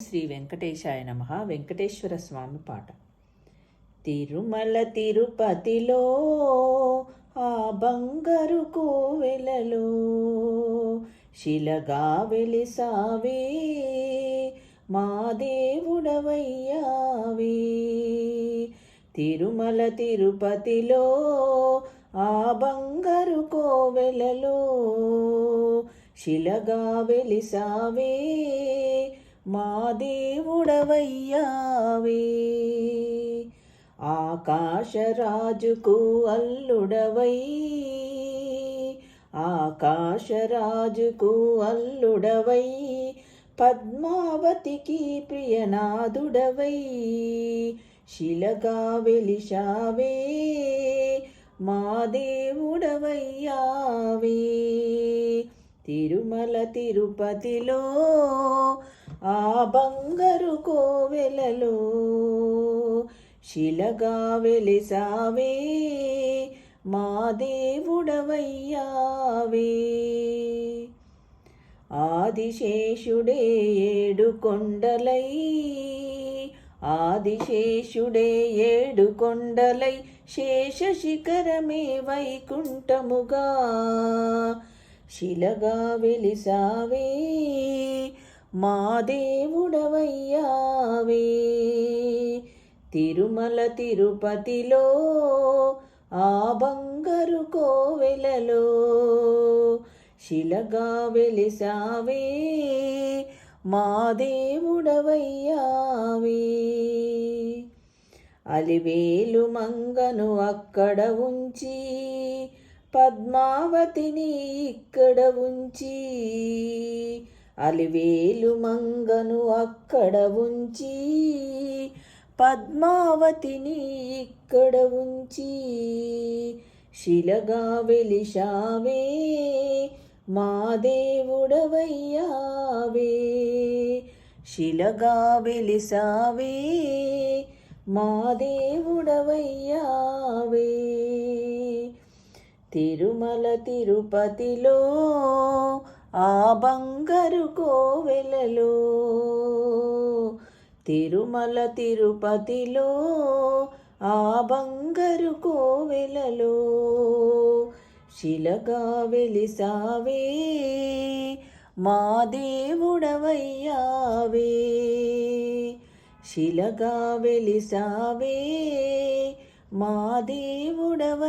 శ్రీ వెంకటేశాయ నమ. వెంకటేశ్వర స్వామి పాట. తిరుమల తిరుపతిలో ఆ బంగారు కోవెలలో శిలగా వెలిసావే మా దేవుడవయ్యావే. తిరుమల తిరుపతిలో ఆ బంగారు కోవెలలో శిలగా వెలిసావే మా దేవుడవయ్యావే. ఆకాశరాజుకు అల్లుడవై. ఆకాశరాజుకు అల్లుడవై. పద్మావతికి ప్రియనాథుడవై శిలగా వెలిశావే మా దేవుడవయ్యావే. తిరుమల తిరుపతిలో బంగారు కోవెలలో శిలగా వెలిసావే మా దేవుడవయ్యావే. ఆదిశేషుడే ఏడు కొండలై ఆదిశేషుడే ఏడు కొండలై శేష శిఖరమే వైకుంఠముగా శిలగా వెలిసావే. మా దేవుడవయ్యావే. తిరుమల తిరుపతిలో ఆ బంగారు కోవెలలో శిలగా వెలిసావే. మా దేవుడవయ్యావే. అలివేలు మంగను అక్కడ ఉంచి పద్మావతిని ఇక్కడ ఉంచి అలివేలు మంగను అక్కడ ఉంచి పద్మావతిని ఇక్కడ ఉంచి శిలగా వెలిశావే మా దేవుడవయ్యావే. శిలగా వెలిసావే మా దేవుడవయ్యావే. తిరుమల తిరుపతిలో ఆ బంగారు కోవెలలో తిరుమల తిరుపతిలో ఆ బంగారు కోవెలలో శిలగా వెలిసావే మా దేవుడవయ్యావే. శిలగా వెలిసావే మా దేవుడవయ్యావే.